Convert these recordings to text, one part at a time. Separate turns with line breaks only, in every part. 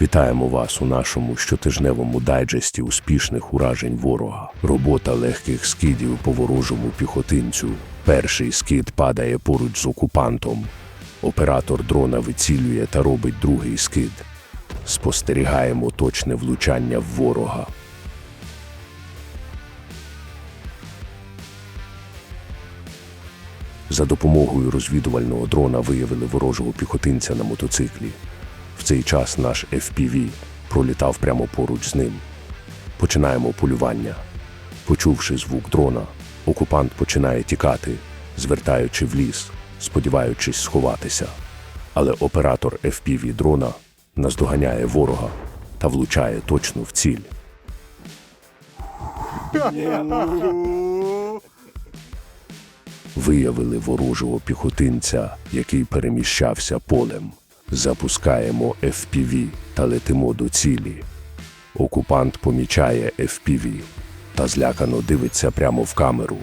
Вітаємо вас у нашому щотижневому дайджесті успішних уражень ворога. Робота легких скидів по ворожому піхотинцю. Перший скид падає поруч з окупантом. Оператор дрона вицілює та робить другий скид. Спостерігаємо точне влучання в ворога. За допомогою розвідувального дрона виявили ворожого піхотинця на мотоциклі. В цей час наш FPV пролітав прямо поруч з ним. Починаємо полювання. Почувши звук дрона, окупант починає тікати, звертаючи в ліс, сподіваючись сховатися. Але оператор FPV дрона наздоганяє ворога та влучає точно в ціль. Виявили ворожого піхотинця, який переміщався полем. Запускаємо FPV та летимо до цілі. Окупант помічає FPV та злякано дивиться прямо в камеру.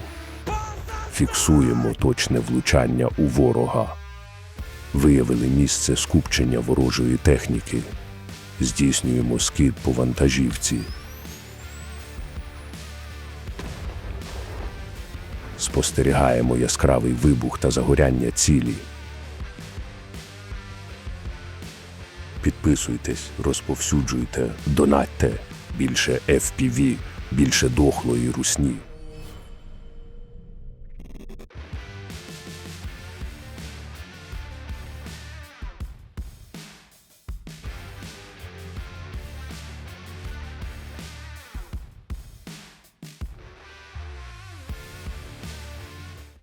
Фіксуємо точне влучання у ворога. Виявили місце скупчення ворожої техніки. Здійснюємо скид по вантажівці. Спостерігаємо яскравий вибух та загоряння цілі. Підписуйтесь, розповсюджуйте, донатьте. Більше FPV, більше дохлої русні.